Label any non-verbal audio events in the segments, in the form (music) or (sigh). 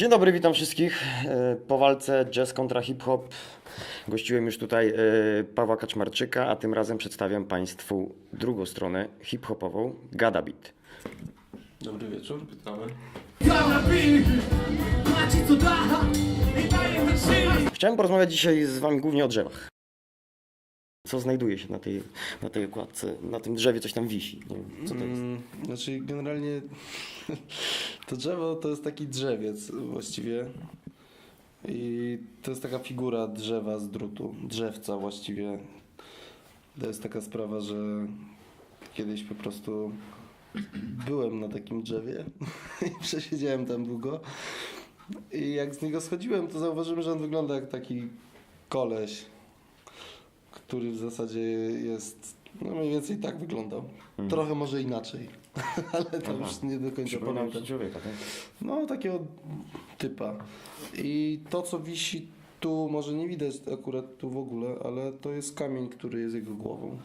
Dzień dobry, witam wszystkich. E, Po walce jazz kontra hip-hop gościłem już tutaj e, Pawła Kaczmarczyka, a tym razem przedstawiam Państwu drugą stronę hip-hopową, Gadabit. Dobry wieczór, witamy. Chciałem porozmawiać dzisiaj z Wami głównie o drzewach. Co znajduje się na tej, na tej okładce? Na tym drzewie coś tam wisi. Co to jest? Mm, znaczy generalnie (laughs) to drzewo to jest taki drzewiec właściwie. I to jest taka figura drzewa z drutu, drzewca właściwie. To jest taka sprawa, że kiedyś po prostu byłem na takim drzewie (laughs) i przesiedziałem tam długo. I jak z niego schodziłem, to zauważyłem, że on wygląda jak taki koleś, który w zasadzie jest, no mniej więcej tak wyglądał. Trochę może inaczej, (laughs) ale to Aha. już nie do końca pamiętam. człowieka, tak? No, takiego typa. I to, co wisi tu, może nie widać akurat tu w ogóle, ale to jest kamień, który jest jego głową.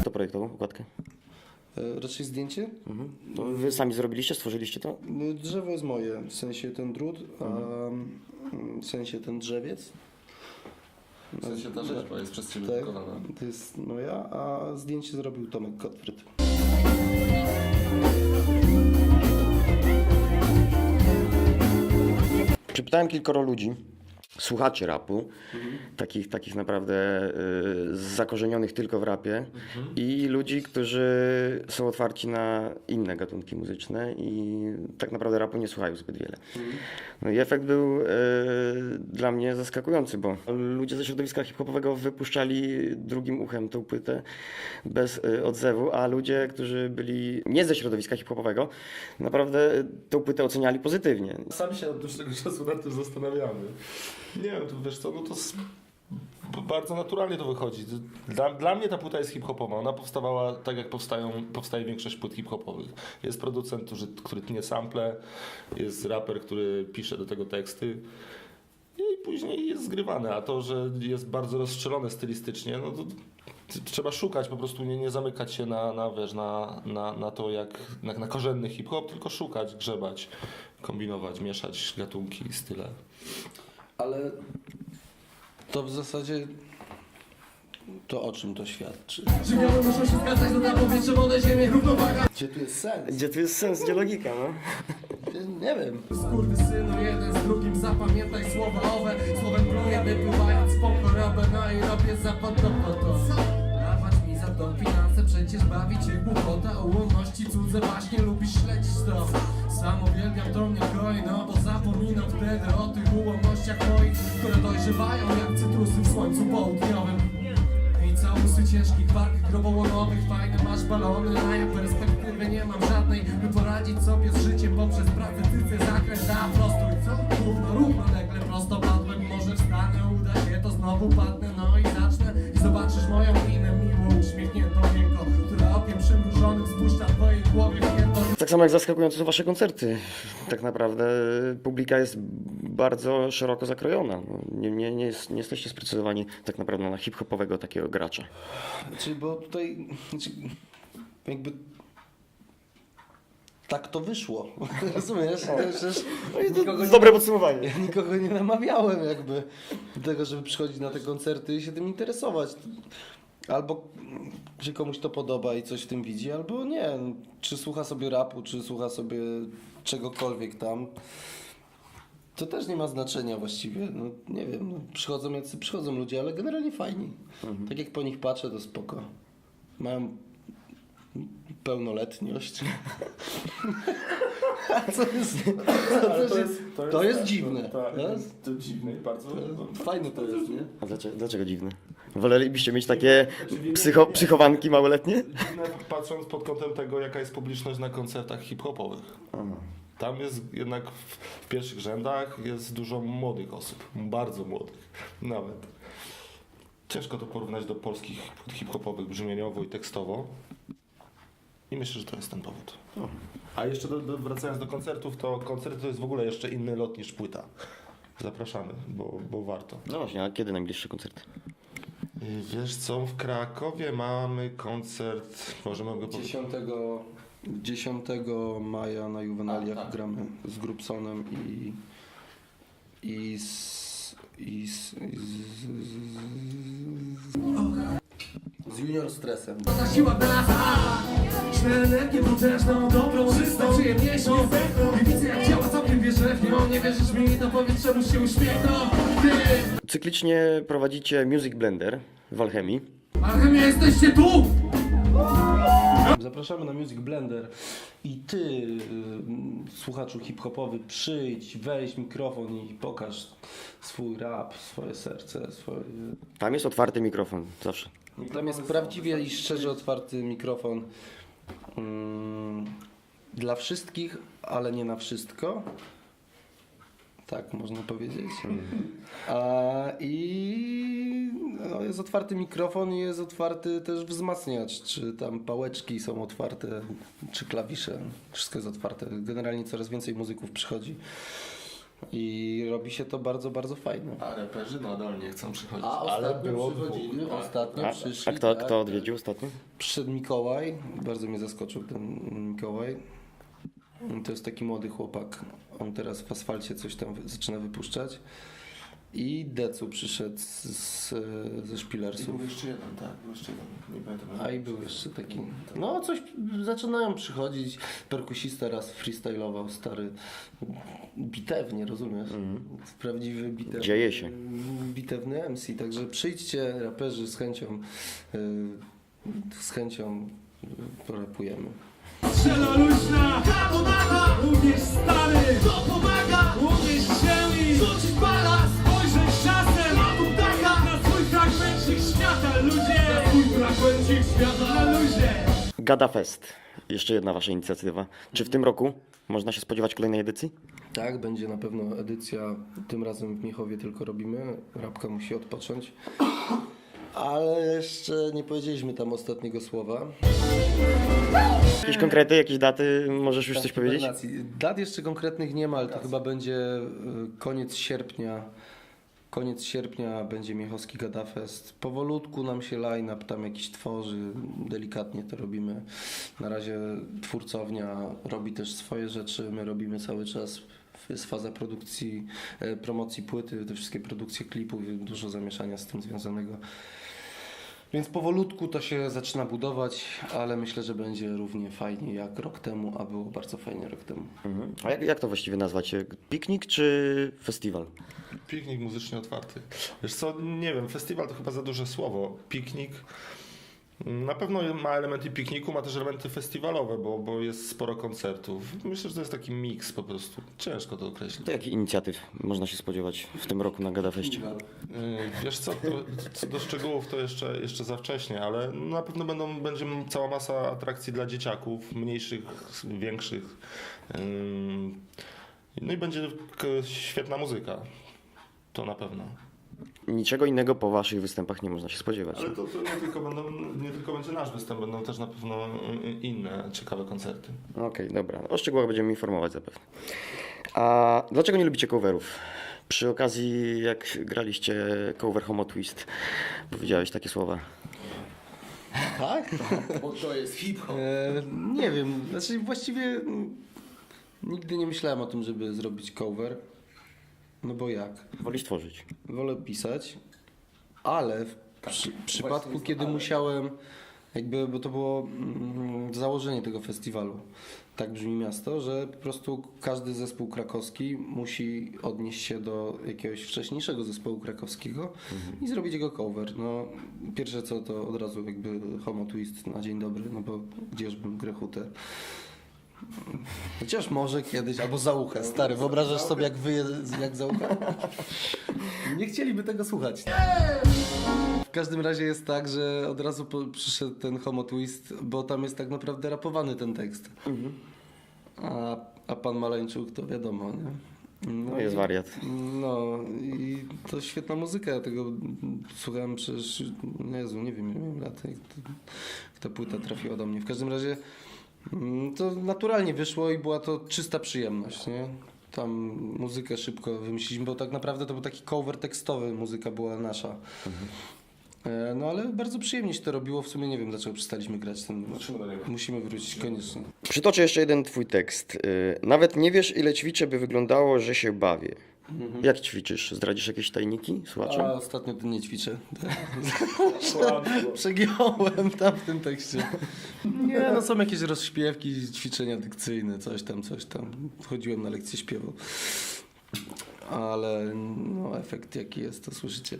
Kto projektował okładkę? E, raczej zdjęcie? Mhm. To Wy sami zrobiliście, stworzyliście to? No, Drzewo jest moje, w sensie ten drut, a mm, w sensie ten drzewiec. W sensie ta rzeźba jest przez Ciebie Tak, wykonana. to jest moja, a zdjęcie zrobił Tomek Gottfried. Przypytałem kilkoro ludzi, słuchaczy rapu, takich, takich naprawdę y, zakorzenionych tylko w rapie i ludzi, którzy są otwarci na inne gatunki muzyczne i tak naprawdę rapu nie słuchają zbyt wiele. No i efekt był y, dla mnie zaskakujący, bo ludzie ze środowiska hip-hopowego wypuszczali drugim uchem tą płytę bez y, odzewu, a ludzie, którzy byli nie ze środowiska hip-hopowego, naprawdę tą płytę oceniali pozytywnie. Sami się od dłuższego czasu nad tym zastanawiamy. Nie wiem, to wiesz co, no to bardzo naturalnie to wychodzi. Dla, dla mnie ta płyta jest hip-hopowa. Ona powstawała tak, jak powstają, powstaje większość płyt hip-hopowych. Jest producent, który, który tnie sample, jest raper, który pisze do tego teksty. I później jest zgrywane, a to, że jest bardzo rozstrzelone stylistycznie, no to trzeba szukać, po prostu nie, nie zamykać się na, na, wiesz, na, na, na to jak na, na korzenny hip-hop, tylko szukać, grzebać, kombinować, mieszać gatunki, style. Ale to w zasadzie to o czym to świadczy? Żywioły muszą się zgadzać na powietrze, wodę, ziemię, równowaga Gdzie tu jest sens? Gdzie tu jest sens, gdzie logika, no? Nie wiem. Skurwysynu jeden z drugim zapamiętaj słowa owe Słowem wypływając po No do To finanse, przecież bawi cię głupota O ułomności cudze właśnie lubisz śledzić to. Sam uwielbiam to mnie kroi, no bo zapominam wtedy o tych ułomnościach moich Które dojrzewają jak cytrusy w słońcu południowym. I całusy ciężkich walk grobołonowych Fajne masz balony, a ja perspektywy nie mam żadnej By poradzić sobie z życiem poprzez praktyce zakręt da prosto I co? Równo, równolegle prosto padłem Może wstanę, uda się, to znowu padnę No i zacznę. I zobaczysz moją minę okiem przymrużonym spuszcza twojej głowie Tak samo jak zaskakujące są wasze koncerty. Tak naprawdę publika jest bardzo szeroko zakrojona. No, Nie, nie, nie, jest, nie jesteście sprecyzowani tak naprawdę na hip-hopowego takiego gracza. Znaczy, bo tutaj znaczy, jakby tak to wyszło. (laughs) Rozumiesz? Przecież nikogo, nie, Dobre podsumowanie. (laughs) nikogo nie namawiałem jakby do tego, żeby przychodzić na te koncerty i się tym interesować. Albo się komuś to podoba i coś w tym widzi, albo nie. Czy słucha sobie rapu, czy słucha sobie czegokolwiek tam. To też nie ma znaczenia właściwie. No, nie wiem, no, przychodzą jacy przychodzą ludzie, ale generalnie fajni. Tak jak po nich patrzę, to spoko. Mają pełnoletność. (laughs) A co jest, co też jest, to jest dziwne. Tak, To jest- to dziwne i bardzo... Fajne to jest, nie? A dlaczego, dlaczego dziwne? Wolelibyście mieć takie psycho, psychowanki małoletnie? Patrząc pod kątem tego, jaka jest publiczność na koncertach hip-hopowych. Tam jest jednak w, pierwszych rzędach jest dużo młodych osób, bardzo młodych nawet. Ciężko to porównać do polskich hip-hopowych brzmieniowo i tekstowo. I myślę, że to jest ten powód. A jeszcze do, do, wracając do koncertów, to koncerty to jest w ogóle jeszcze inny lot niż płyta. Zapraszamy, bo, bo warto. No właśnie, a kiedy najbliższy koncert? Wiesz co, w Krakowie mamy koncert, możemy go powiedzieć. 10 10 maja na Juvenaliach A, tak. gramy z Grupsonem i i z i z, i z, z, z Junior Stressem. Ta siła Ślę energię potężną, dobrą, czystą, przyjemniejszą I widzę jak działa całkiem wierzę w nią Nie wierzysz mi, to powiedz czemu się uśmiechnął Ty, Cyklicznie prowadzicie Music Blender w Alchemii. Alchemia jesteście tu! Zapraszamy na Music Blender i ty, y, słuchaczu hip-hopowy, przyjdź, weź mikrofon i pokaż swój rap, swoje serce, swoje... Tam jest otwarty mikrofon, zawsze. Tam jest prawdziwie i szczerze otwarty mikrofon mm, dla wszystkich, ale nie na wszystko. Tak można powiedzieć. A, I no, jest otwarty mikrofon i jest otwarty też wzmacniacz, czy tam pałeczki są otwarte, czy klawisze. Wszystko jest otwarte. Generalnie coraz więcej muzyków przychodzi. I robi się to bardzo, bardzo fajnie. A reperzy nadal nie chcą przychodzić. A ale ostatnio było przychodzili, dwóch. ostatnio A, przyszli. a kto, tak. kto odwiedził ostatnio? Przyszedł Mikołaj, bardzo mnie zaskoczył ten Mikołaj. To jest taki młody chłopak. On teraz w asfalcie coś tam zaczyna wypuszczać. I Decu przyszedł z, z, ze Szpilersów. jeszcze jeden, tak, był jeszcze jeden. Nie pamiętam. A i był jeszcze taki. No coś zaczynają przychodzić. Perkusista raz freestylował, stary. Bitewnie, rozumiesz? Prawdziwy bitewny. Dzieje się. Bitewny MC. Także przyjdźcie, raperzy z chęcią. y, Z chęcią porapujemy. Strzela luźna, ta pomaga Uwierz stary, to pomaga Uwierz się i rzucić bala Spojrzeć czasem, a tu taka Na swój fragmencik świata ludzie Na swój fragmencik świata na luzie Gada Fest. Jeszcze jedna wasza inicjatywa. Czy w tym roku można się spodziewać kolejnej edycji? Tak, będzie na pewno edycja. Tym razem w Miechowie tylko robimy. Rabka musi odpocząć. Ale jeszcze nie powiedzieliśmy tam ostatniego słowa. Jakieś konkrety, jakieś daty? Możesz już coś powiedzieć? Hibernacji. Dat jeszcze konkretnych nie ma, ale to chyba będzie y, koniec sierpnia. Koniec sierpnia będzie Miechowski Gadafest. Powolutku nam się line-up tam jakiś tworzy, delikatnie to robimy. Na razie twórcownia robi też swoje rzeczy, my robimy cały czas. Jest faza produkcji, e, promocji płyty, te wszystkie produkcje klipów, dużo zamieszania z tym związanego. Więc powolutku to się zaczyna budować, ale myślę, że będzie równie fajnie jak rok temu, a było bardzo fajnie rok temu. Mhm. A jak, jak to właściwie nazwać? Piknik czy festiwal? Piknik muzycznie otwarty. Wiesz co, nie wiem, festiwal to chyba za duże słowo. Piknik na pewno ma elementy pikniku, ma też elementy festiwalowe, bo, bo jest sporo koncertów. Myślę, że to jest taki miks po prostu. Ciężko to określić. To jakich inicjatyw można się spodziewać w tym roku na Gada Feście? Yy, Wiesz co, to, co do szczegółów to jeszcze, jeszcze za wcześnie, ale na pewno będą, będzie cała masa atrakcji dla dzieciaków, mniejszych, większych. Yy, No i będzie świetna muzyka. To na pewno. Niczego innego po waszych występach nie można się spodziewać. Ale to, to nie, tylko będą, nie tylko będzie nasz występ, będą też na pewno y, inne ciekawe koncerty. Okej, dobra. O szczegółach będziemy informować zapewne. A dlaczego nie lubicie coverów? Przy okazji, jak graliście cover Homo Twist, powiedziałeś takie słowa. Tak? Bo to jest hip-hop E, nie wiem, znaczy właściwie mm, nigdy nie myślałem o tym, żeby zrobić cover. No bo jak? Wolisz tworzyć. Wolę pisać, ale w przy, przypadku, kiedy musiałem, jakby, bo to było mm, założenie tego festiwalu, tak brzmi miasto, że po prostu każdy zespół krakowski musi odnieść się do jakiegoś wcześniejszego zespołu krakowskiego i zrobić jego cover. No, pierwsze co to od razu jakby Homo Twist na dzień dobry, no bo gdzieżbym Grechutę. Chociaż może kiedyś, albo Zauchę, stary, wyobrażasz sobie jak wyje, jak Zaucha? (laughs) Nie chcieliby tego słuchać. W każdym razie jest tak, że od razu po, przyszedł ten Homo Twist, bo tam jest tak naprawdę rapowany ten tekst. A, a pan Maleńczuk to wiadomo, nie? No jest wariat. No i to świetna muzyka, ja tego słuchałem przecież, no Jezu, nie wiem, nie wiem lat, jak, to, jak ta płyta trafiła do mnie. W każdym razie to naturalnie wyszło i była to czysta przyjemność, nie? Tam muzykę szybko wymyśliliśmy, bo tak naprawdę to był taki cover tekstowy, muzyka była nasza. E, No ale bardzo przyjemnie się to robiło. W sumie nie wiem, dlaczego przestaliśmy grać ten. Musimy wrócić koniecznie. Przytoczę jeszcze jeden twój tekst. Y, Nawet nie wiesz, ile ćwiczę, by wyglądało, że się bawię. Jak ćwiczysz? Zdradzisz jakieś tajniki słuchaczom? A ostatnio to nie ćwiczę. (laughs) Przegiąłem tam w tym tekście. Nie, no są jakieś rozśpiewki, ćwiczenia dykcyjne, coś tam, coś tam. Chodziłem na lekcję śpiewu. Ale no, efekt jaki jest, to słyszycie.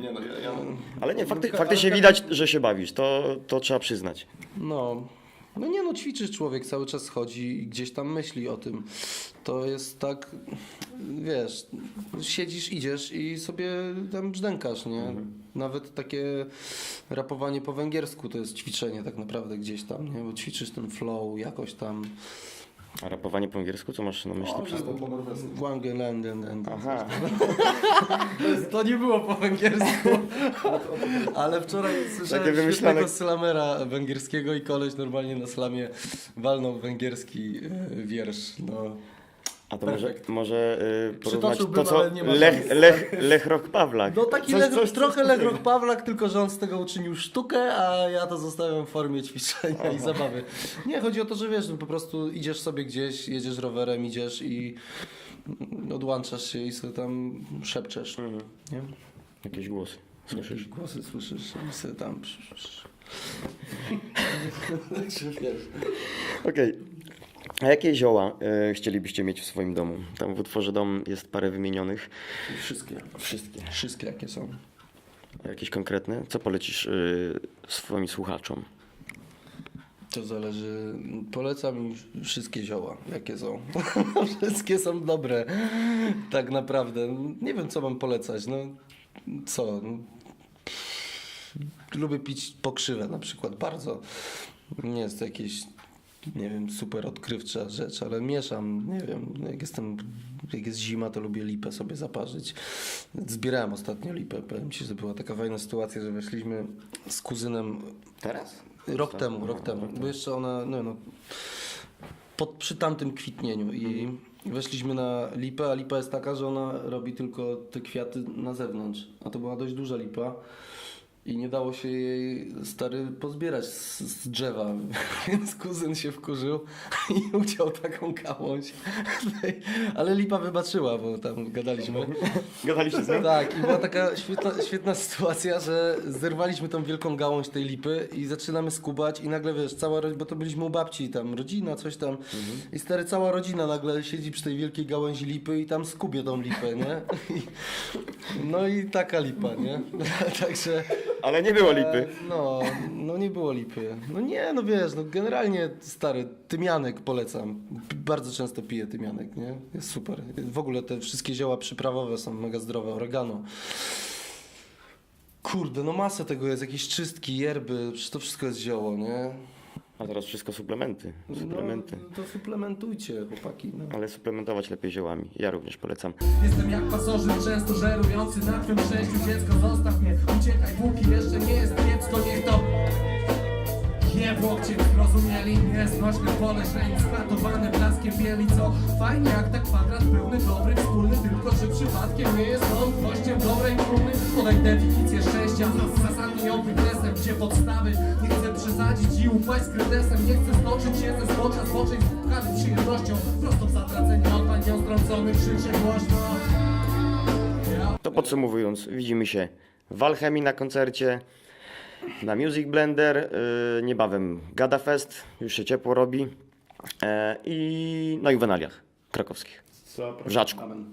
Nie no, ja, ja Ale nie, fakty, faktycznie widać, że się bawisz. To, to trzeba przyznać. No. No nie no, ćwiczysz człowiek, cały czas chodzi i gdzieś tam myśli o tym. To jest tak, wiesz, siedzisz, idziesz i sobie tam brzdękasz, nie? Nawet takie rapowanie po węgiersku to jest ćwiczenie tak naprawdę gdzieś tam, nie? Bo ćwiczysz ten flow jakoś tam. A rapowanie po angielsku, co masz na myśli? przez to? Wangelanden. Aha. (laughs) To nie było po węgiersku. (laughs) Ale wczoraj słyszałem Takie wymyślane- świetnego slamera węgierskiego i koleś normalnie na slamie walnął węgierski e, wiersz. No. A to może, może y, porównać Przytoczyłbym, to, co ale nie ma Lech, szans. Lech, Lech Rock Pawlak. No taki Coś- Lech, coś- trochę Lech Rock Pawlak, tylko że on z tego uczynił sztukę, a ja to zostawiam w formie ćwiczenia i zabawy. Nie, chodzi o to, że wiesz, no po prostu idziesz sobie gdzieś, jedziesz rowerem, idziesz i mm, odłączasz się i sobie tam szepczesz. Nie? Jakieś głosy. Słyszysz? Jakieś głosy słyszysz i sobie tam... Także (laughs) wiesz. Okej. A jakie zioła y, chcielibyście mieć w swoim domu? Tam w utworze dom jest parę wymienionych. Wszystkie. Wszystkie. Wszystkie jakie są. A Jakieś konkretne? Co polecisz y, swoim słuchaczom? To zależy. Polecam im wszystkie zioła, jakie są. (laughs) wszystkie są dobre. Tak naprawdę. Nie wiem, co mam polecać. No, co? Lubię pić pokrzywę na przykład bardzo. Nie jest to jakieś, nie wiem, super odkrywcza rzecz, ale mieszam, nie wiem, jak jestem, jak jest zima, to lubię lipę sobie zaparzyć. Zbierałem ostatnio lipę, powiem Ci, że była taka fajna sytuacja, że weszliśmy z kuzynem Teraz? Rok temu, rok temu. Bo jeszcze ona, no, no pod, przy tamtym kwitnieniu i weszliśmy na lipę, a lipa jest taka, że ona robi tylko te kwiaty na zewnątrz. A to była dość duża lipa. I nie dało się jej stary pozbierać z, z drzewa, (laughs) więc kuzyn się wkurzył (laughs) i uciął taką gałąź. (laughs) Ale lipa wybaczyła, bo tam gadaliśmy. Gadaliście nią? Tak, i była taka świetna, świetna sytuacja, że zerwaliśmy tą wielką gałąź tej lipy i zaczynamy skubać i nagle wiesz, cała rodzina, bo to byliśmy u babci, tam rodzina, coś tam i stary, cała rodzina nagle siedzi przy tej wielkiej gałęzi lipy i tam skubie tą lipę, nie? I, no i taka lipa, nie? Także... Ale nie było lipy. E, No, no nie było lipy. No nie, no wiesz, no generalnie stary, tymianek polecam. P- Bardzo często piję tymianek, nie? Jest super. W ogóle te wszystkie zioła przyprawowe są mega zdrowe, oregano. Kurde, no masę tego jest, jakieś czystki, yerby, przecież to wszystko jest zioło, nie? A teraz wszystko suplementy. Suplementy. No, to suplementujcie, chłopaki. No. Ale suplementować lepiej ziołami. Ja również polecam. Jestem jak pasożyt często żerujący na twym szczęściu Dziecko zostaw mnie, uciekaj póki jeszcze nie jest kiepsko Niech to Jebłokcie zrozumieli mnie Znośne pole źrenic skratowane blaskiem bieli Co fajnie jak tak kwadrat pełny dobry wspólny Tylko czy przypadkiem nie jest on gościem dobrej trumny Podaj definicję szczęścia z zasadnią wykresem Gdzie podstawy. Nie chcę przesadzić i upaść z kretesem Nie chcę stoczyć się ze zbocza zboczeń z pukanym przyjemnością Prosto w zatracenie od pań strącony krzyczę głośno To podsumowując, widzimy się w Alchemii na koncercie, na Music Blender, yy, niebawem Gada Fest, już się ciepło robi e, i no i w Enaliach krakowskich, w Żaczku. Amen.